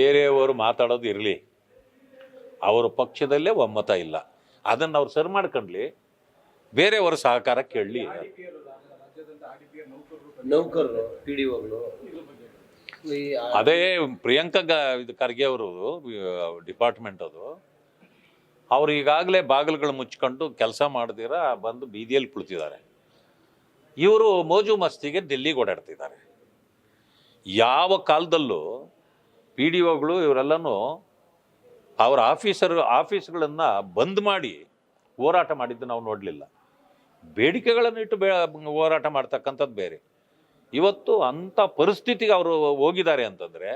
ಬೇರೆಯವರು ಮಾತಾಡೋದು ಇರಲಿ. ಅವರ ಪಕ್ಷದಲ್ಲೇ ಒಮ್ಮತ ಇಲ್ಲ. ಅದನ್ನು ಅವ್ರು ಸರಿ ಮಾಡ್ಕೊಂಡ್ಲಿ. ಬೇರೆಯವರ ಸಹಕಾರ ಕೇಳಲಿ. ನೌಕರರು ಪಿ ಡಿ ಒಗಳು ಅದೇ ಪ್ರಿಯಾಂಕಾ ಗ ಇದು ಖರ್ಗೆ ಅವರು ಡಿಪಾರ್ಟ್ಮೆಂಟ್ ಅದು. ಅವ್ರು ಈಗಾಗಲೇ ಬಾಗಿಲುಗಳು ಮುಚ್ಕೊಂಡು ಕೆಲಸ ಮಾಡ್ದಿರ ಬಂದು ಬೀದಿಯಲ್ಲಿ ಕುಳಿತಿದ್ದಾರೆ. ಇವರು ಮೋಜು ಮಸ್ತಿಗೆ ಡೆಲ್ಲಿಗೆ ಓಡಾಡ್ತಿದ್ದಾರೆ. ಯಾವ ಕಾಲದಲ್ಲೂ ಪಿ ಡಿ ಒಗಳು ಇವರೆಲ್ಲನೂ ಅವರ ಆಫೀಸರ್, ಆಫೀಸ್ಗಳನ್ನು ಬಂದ್ ಮಾಡಿ ಹೋರಾಟ ಮಾಡಿದ್ದು ನಾವು ನೋಡಲಿಲ್ಲ. ಬೇಡಿಕೆಗಳನ್ನು ಇಟ್ಟು ಬೇ, ಹೋರಾಟ ಮಾಡ್ತಕ್ಕಂಥದ್ದು ಬೇರೆ. ಇವತ್ತು ಅಂಥ ಪರಿಸ್ಥಿತಿಗೆ ಅವರು ಹೋಗಿದ್ದಾರೆ ಅಂತಂದರೆ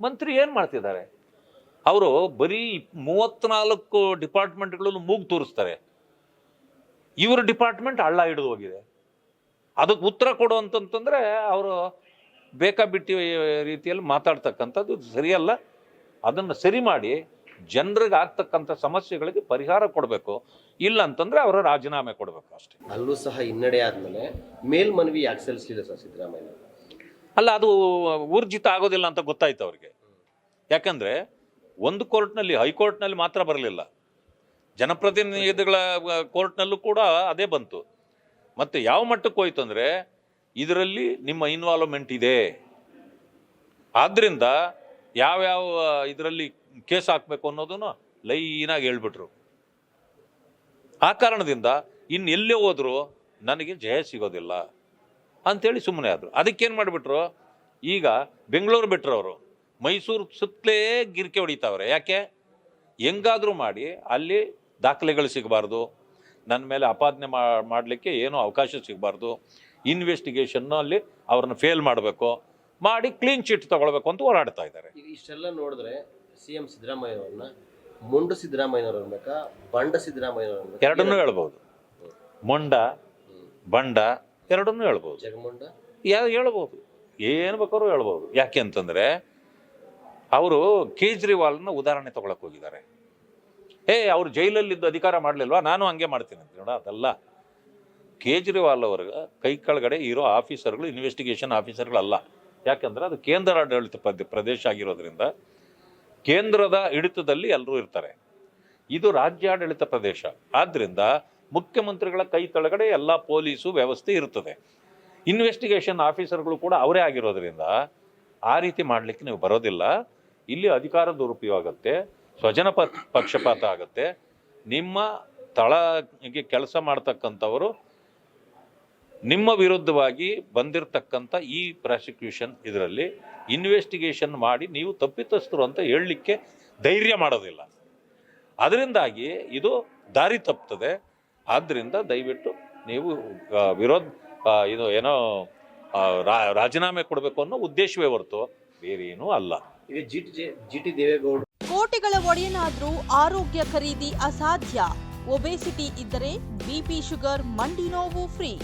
ಮಂತ್ರಿ ಏನು ಮಾಡ್ತಿದ್ದಾರೆ? ಅವರು ಬರೀ ಮೂವತ್ತ್ನಾಲ್ಕು ಡಿಪಾರ್ಟ್ಮೆಂಟ್ಗಳಲ್ಲೂ ಮೂಗು ತೋರಿಸ್ತಾರೆ. ಇವ್ರ ಡಿಪಾರ್ಟ್ಮೆಂಟ್ ಹಳ್ಳ ಹಿಡಿದು ಹೋಗಿದೆ. ಅದಕ್ಕೆ ಉತ್ತರ ಕೊಡು ಅಂತಂತಂದರೆ ಅವರು ಬೇಕಾಬಿಟ್ಟಿ ರೀತಿಯಲ್ಲಿ ಮಾತಾಡ್ತಕ್ಕಂಥದ್ದು ಸರಿಯಲ್ಲ. ಅದನ್ನು ಸರಿ ಮಾಡಿ ಜನರಿಗೆ ಆಗ್ತಕ್ಕಂಥ ಸಮಸ್ಯೆಗಳಿಗೆ ಪರಿಹಾರ ಕೊಡಬೇಕು. ಇಲ್ಲ ಅಂತಂದ್ರೆ ಅವರ ರಾಜೀನಾಮೆ ಕೊಡಬೇಕು ಅಷ್ಟೇ. ಅಲ್ಲೂ ಸಹ ಹಿನ್ನಡೆ ಆದಮೇಲೆ ಮೇಲ್ಮನವಿ ಯಾಕೆ ಸಲ್ಲಿಸಲಿಲ್ಲ ಸರ್ ಸಿದ್ದರಾಮಯ್ಯ? ಅಲ್ಲ ಅದು ಊರ್ಜಿತ ಆಗೋದಿಲ್ಲ ಅಂತ ಗೊತ್ತಾಯ್ತು ಅವ್ರಿಗೆ. ಯಾಕಂದರೆ ಒಂದು ಕೋರ್ಟ್ನಲ್ಲಿ ಹೈಕೋರ್ಟ್ನಲ್ಲಿ ಮಾತ್ರ ಬರಲಿಲ್ಲ. ಜನಪ್ರತಿನಿಧಿಗಳ ಕೋರ್ಟ್ನಲ್ಲೂ ಕೂಡ ಅದೇ ಬಂತು. ಮತ್ತು ಯಾವ ಮಟ್ಟಕ್ಕೆ ಹೋಯ್ತು ಅಂದರೆ ಇದರಲ್ಲಿ ನಿಮ್ಮ ಇನ್ವಾಲ್ವ್ಮೆಂಟ್ ಇದೆ. ಆದ್ದರಿಂದ ಯಾವ್ಯಾವ ಇದರಲ್ಲಿ ಕೇಸ್ ಹಾಕಬೇಕು ಅನ್ನೋದನ್ನು ಲೈನಾಗಿ ಹೇಳ್ಬಿಟ್ರು. ಆ ಕಾರಣದಿಂದ ಇನ್ನು ಎಲ್ಲೇ ಹೋದರೂ ನನಗೆ ಜಯ ಸಿಗೋದಿಲ್ಲ ಅಂಥೇಳಿ ಸುಮ್ಮನೆ ಆದರು. ಅದಕ್ಕೇನು ಮಾಡಿಬಿಟ್ರು? ಈಗ ಬೆಂಗಳೂರು ಬಿಟ್ಟರು ಅವರು. ಮೈಸೂರು ಸುತ್ತಲೇ ಗಿರಿಕೆ ಹೊಡಿತಾವ್ರೆ. ಯಾಕೆ? ಹೆಂಗಾದರೂ ಮಾಡಿ ಅಲ್ಲಿ ದಾಖಲೆಗಳು ಸಿಗಬಾರ್ದು. ನನ್ನ ಮೇಲೆ ಅಪಾದನೆ ಮಾಡಲಿಕ್ಕೆ ಏನೂ ಅವಕಾಶ ಸಿಗಬಾರ್ದು. ಇನ್ವೆಸ್ಟಿಗೇಷನ್ನಲ್ಲಿ ಅವ್ರನ್ನ ಫೇಲ್ ಮಾಡಬೇಕು ಮಾಡಿ ಕ್ಲೀನ್ ಚಿಟ್ ತಗೊಳ್ಬೇಕು ಅಂತ ಹೋರಾಡ್ತಾ ಇದ್ದಾರೆ. ಇಷ್ಟೆಲ್ಲ ನೋಡಿದ್ರೆ ಸಿ ಎಂ ಸಿದ್ದರಾಮಯ್ಯ ಅವ್ರನ್ನ ಮುಂಡು ಸಿದ್ದರಾಮಯ್ಯನವ್ರು ಅನ್ಬೇಕಾ ಬಂಡ ಸಿದ್ದರಾಮಯ್ಯನವ್ರು ಅನ್ಬೇಕಾ? ಎರಡನ್ನೂ ಹೇಳ್ಬೋದು. ಮೊಂಡ ಬಂಡ ಎರಡನ್ನೂ ಹೇಳ್ಬೋದು. ಜಗಮುಂಡ? ಯಾ ಹೇಳ್ಬೋದು. ಏನು ಬೇಕಾದ್ರೂ ಹೇಳ್ಬೋದು. ಯಾಕೆ ಅಂತಂದರೆ ಅವರು ಕೇಜ್ರಿವಾಲ್ನ ಉದಾಹರಣೆ ತಗೊಳಕ್ಕೆ ಹೋಗಿದ್ದಾರೆ. ಏ ಅವ್ರು ಜೈಲಲ್ಲಿದ್ದು ಅಧಿಕಾರ ಮಾಡಲಿಲ್ವಾ? ನಾನು ಹಂಗೆ ಮಾಡ್ತೀನಿ ಅಂತ. ನೋಡ ಅದಲ್ಲ. ಕೇಜ್ರಿವಾಲ್ ಅವರ ಕೈ ಕೆಳಗಡೆ ಇರೋ ಆಫೀಸರ್ಗಳು ಇನ್ವೆಸ್ಟಿಗೇಷನ್ ಆಫೀಸರ್ಗಳಲ್ಲ. ಯಾಕಂದ್ರೆ ಅದು ಕೇಂದ್ರ ಆಡಳಿತ ಪ್ರದೇಶ ಆಗಿರೋದ್ರಿಂದ ಕೇಂದ್ರದ ಹಿಡಿತದಲ್ಲಿ ಎಲ್ಲರೂ ಇರ್ತಾರೆ. ಇದು ರಾಜ್ಯಾಡಳಿತ ಪ್ರದೇಶ. ಆದ್ದರಿಂದ ಮುಖ್ಯಮಂತ್ರಿಗಳ ಕೈ ತಳಗಡೆ ಎಲ್ಲ ಪೊಲೀಸು ವ್ಯವಸ್ಥೆ ಇರುತ್ತದೆ ಇನ್ವೆಸ್ಟಿಗೇಷನ್ ಆಫೀಸರ್ಗಳು ಕೂಡ ಅವರೇ ಆಗಿರೋದ್ರಿಂದ ಆ ರೀತಿ ಮಾಡಲಿಕ್ಕೆ ನೀವು ಬರೋದಿಲ್ಲ. ಇಲ್ಲಿ ಅಧಿಕಾರ ದುರುಪಯೋಗ ಆಗುತ್ತೆ ಸ್ವಜನ ಪಕ್ಷಪಾತ ಆಗುತ್ತೆ. ನಿಮ್ಮ ತಳಗೆ ಕೆಲಸ ಮಾಡ್ತಕ್ಕಂಥವರು ನಿಮ್ಮ ವಿರುದ್ಧವಾಗಿ ಬಂದಿರತಕ್ಕಂಥ ಈ ಪ್ರಾಸಿಕ್ಯೂಷನ್ ಇದರಲ್ಲಿ ಇನ್ವೆಸ್ಟಿಗೇಷನ್ ಮಾಡಿ ನೀವು ತಪ್ಪಿತಸ್ಥರು ಅಂತ ಹೇಳಲಿಕ್ಕೆ ಧೈರ್ಯ ಮಾಡೋದಿಲ್ಲ. ಅದರಿಂದಾಗಿ ಇದು ದಾರಿ ತಪ್ತದೆ ಆದ್ದರಿಂದ ದಯವಿಟ್ಟು ನೀವು ವಿರೋಧ ಇದು ಏನೋ ರಾಜೀನಾಮೆ ಕೊಡಬೇಕು ಅನ್ನೋ ಉದ್ದೇಶವೇ ಹೊರತು ಬೇರೇನೂ ಏನೂ ಅಲ್ಲ. ಕೋಟಿಗಳ ಒಡೆಯನಾದ್ರೂ ಆರೋಗ್ಯ ಖರೀದಿ ಅಸಾಧ್ಯ. ಒಬೆಸಿಟಿ ಇದ್ದರೆ ಬಿಪಿ ಶುಗರ್ ಮಂಡಿ ನೋವು ಫ್ರೀ.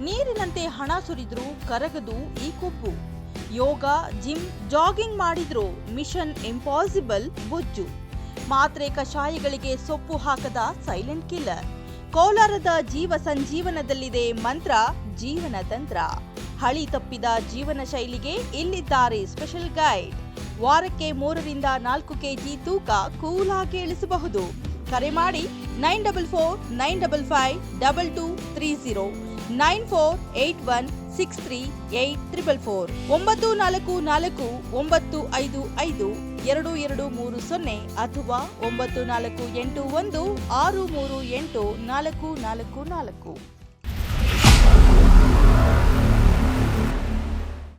ನೀರಿನಂತೆ ಹಣ ಸುರಿದ್ರು, ಕರಗದು ಈ ಕೊಬ್ಬು. ಯೋಗ, ಜಿಮ್, ಜಾಗಿಂಗ್ ಮಾಡಿದ್ರು, ಮಿಷನ್ ಇಂಪಾಸಿಬಲ್ ಬೊಜ್ಜು. ಮಾತ್ರೆ ಕಷಾಯಗಳಿಗೆ ಸೊಪ್ಪು ಹಾಕದ ಸೈಲೆಂಟ್ ಕಿಲ್ಲರ್. ಕೋಲಾರದ ಜೀವ ಸಂಜೀವನದಲ್ಲಿದೆ ಮಂತ್ರ, ಜೀವನ ತಂತ್ರ. ಹಳಿ ತಪ್ಪಿದ ಜೀವನ ಶೈಲಿಗೆ ಇಲ್ಲಿದ್ದಾರೆ ಸ್ಪೆಷಲ್ ಗೈಡ್. ವಾರಕ್ಕೆ ಮೂರರಿಂದ ನಾಲ್ಕು ಕೆಜಿ ತೂಕ ಕೂಲಾಗಿ ಇಳಿಸಬಹುದು. ಕರೆ ಮಾಡಿ nine double four, nine double five, double two, three zero. Nine four eight one six three eight triple four. ಒಂಬತ್ತು ನಾಲ್ಕು ನಾಲ್ಕು ಒಂಬತ್ತು ಐದು ಐದು ಎರಡು ಎರಡು ಮೂರು ಸೊನ್ನೆ ಅಥವಾ ಒಂಬತ್ತು ನಾಲ್ಕು ಎಂಟು ಒಂದು ಆರು ಮೂರು ಎಂಟು ನಾಲ್ಕು ನಾಲ್ಕು ನಾಲ್ಕು.